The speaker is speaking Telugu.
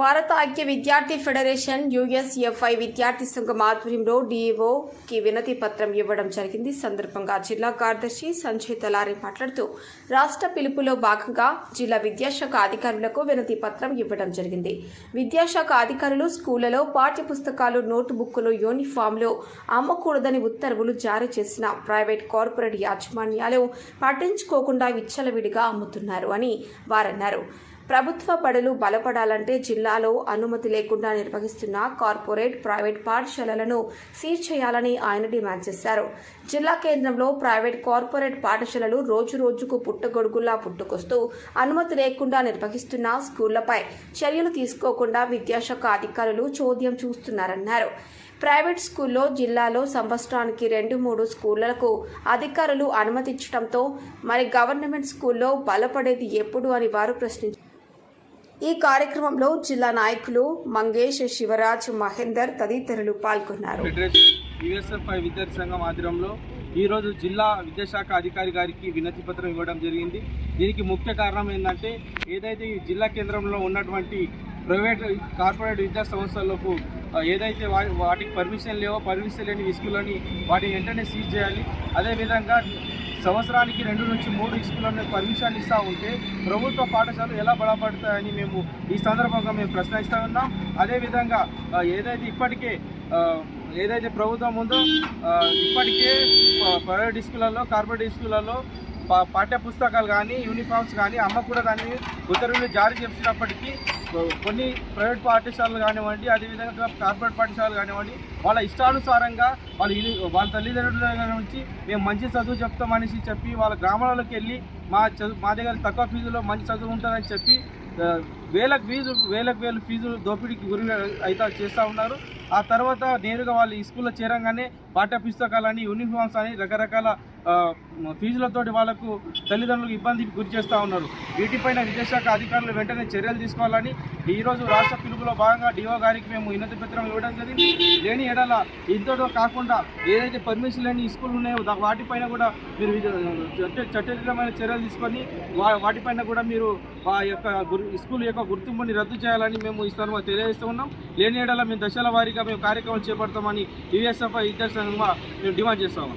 భారత ఐక్య విద్యార్థి ఫెడరేషన్ యుఎస్ఎఫ్ఐ విద్యార్థి సంఘం ఆధ్వర్యంలో డిఈఓకి వినతి పత్రం ఇవ్వడం జరిగింది. సందర్భంగా జిల్లా కార్యదర్శి సంజయ్ తలారి మాట్లాడుతూ రాష్ట్ర పిలుపులో భాగంగా జిల్లా విద్యాశాఖ అధికారులకు వినతి పత్రం ఇవ్వడం జరిగింది. విద్యాశాఖ అధికారులు స్కూళ్ళలో పాఠ్య పుస్తకాలు నోటు బుక్కులు యూనిఫామ్లు అమ్మకూడదని ఉత్తర్వులు జారీ చేసిన ప్రైవేట్ కార్పొరేట్ యాజమాన్యాలు పట్టించుకోకుండా విచ్చలవిడిగా అమ్ముతున్నారు అని వారన్నారు. ప్రభుత్వ బడులు బలపడాలంటే జిల్లాలో అనుమతి లేకుండా నిర్వహిస్తున్న కార్పొరేట్ ప్రైవేట్ పాఠశాలలను సీజ్ చేయాలని ఆయన డిమాండ్ చేశారు. జిల్లా కేంద్రంలో ప్రైవేట్ కార్పొరేట్ పాఠశాలలు రోజు రోజుకు పుట్టగొడుగులా పుట్టుకొస్తూ అనుమతి లేకుండా నిర్వహిస్తున్న స్కూళ్ళపై చర్యలు తీసుకోకుండా విద్యాశాఖ అధికారులు చోద్యం చూస్తున్నారన్నారు. ప్రైవేట్ స్కూల్లో జిల్లాలో సంవత్సరానికి రెండు మూడు స్కూళ్ళకు అధికారులు అనుమతించడంతో మరి గవర్నమెంట్ స్కూల్లో బలపడేది ఎప్పుడు అని వారు ప్రశ్నించారు ఈ కార్యక్రమంలో జిల్లా నాయకులు మంగేష్ శివరాజ్ మహేందర్ తదితరులు పాల్గొన్నారు. ఫెడరేషన్ విద్యార్థి సంఘం ఆధ్వర్యంలో ఈరోజు జిల్లా విద్యాశాఖ అధికారి గారికి వినతి పత్రం ఇవ్వడం జరిగింది. దీనికి ముఖ్య కారణం ఏంటంటే ఏదైతే ఈ జిల్లా కేంద్రంలో ఉన్నటువంటి ప్రైవేట్ కార్పొరేట్ విద్యా సంస్థలకు ఏదైతే వాటికి పర్మిషన్ లేవో పర్మిషన్ లేని స్కూళ్ళని వాటిని వెంటనే సీజ్ చేయాలి. అదేవిధంగా సంవత్సరానికి రెండు నుంచి మూడు స్కూళ్ళను పర్మిషన్లు ఇస్తూ ఉంటే ప్రభుత్వ పాఠశాలలు ఎలా బలపడతాయని మేము ఈ సందర్భంగా మేము ప్రశ్నిస్తూ ఉన్నాం. అదేవిధంగా ఏదైతే ఇప్పటికే ఏదైతే ప్రభుత్వం ఉందో ఇప్పటికే ప్రైవేట్ స్కూళ్ళలో కార్పొరేట్ స్కూళ్ళలో పా- పాఠ్య పుస్తకాలు కానీ యూనిఫామ్స్ కానీ అమ్మకూడదని ఉత్తర్వులు జారీ చేసినప్పటికీ కొన్ని ప్రైవేట్ పాఠశాలలు కానివ్వండి అదేవిధంగా కార్పొరేట్ పాఠశాలలు కానివ్వండి వాళ్ళ ఇష్టానుసారంగా వాళ్ళ వాళ్ళ తల్లిదండ్రుల దగ్గర నుంచి మేము మంచి చదువు చెప్తామనేసి చెప్పి వాళ్ళ గ్రామాలలోకి వెళ్ళి మా చదువు మా దగ్గర తక్కువ ఫీజులో మంచి చదువు ఉంటుందని చెప్పి వేలకు ఫీజు వేలకు వేలు ఫీజులు దోపిడీకి గురి అయితే చేస్తూ ఉన్నారు. ఆ తర్వాత నేరుగా వాళ్ళు ఈ స్కూల్లో చేరంగానే పాఠ్య పుస్తకాలని యూనిఫామ్స్ అని రకరకాల ఫీజులతోటి వాళ్ళకు తల్లిదండ్రులకు ఇబ్బందికి గురి చేస్తూ ఉన్నారు. వీటిపైన విద్యాశాఖ అధికారులు వెంటనే చర్యలు తీసుకోవాలని ఈరోజు రాష్ట్ర పిలుపులో భాగంగా డిఓ గారికి మేము వినతి పత్రం ఇవ్వడం జరిగింది. లేని ఎడల ఇంతతో కాకుండా ఏదైతే పర్మిషన్ లేని స్కూల్ ఉన్నాయో వాటిపైన కూడా మీరు చట్టమైన చర్యలు తీసుకొని వా- వాటిపైన కూడా మీరు ఆ యొక్క స్కూల్ యొక్క గుర్తింపుని రద్దు చేయాలని మేము ఈ సందర్భంగా తెలియజేస్తున్నాం లేని ఏడాల మేము దశల వారీగా మేము కార్యక్రమం చేపడతామని యుఎస్ఎఫ్ఐ విద్యాసంఘంగా మేము డిమాండ్ చేస్తాము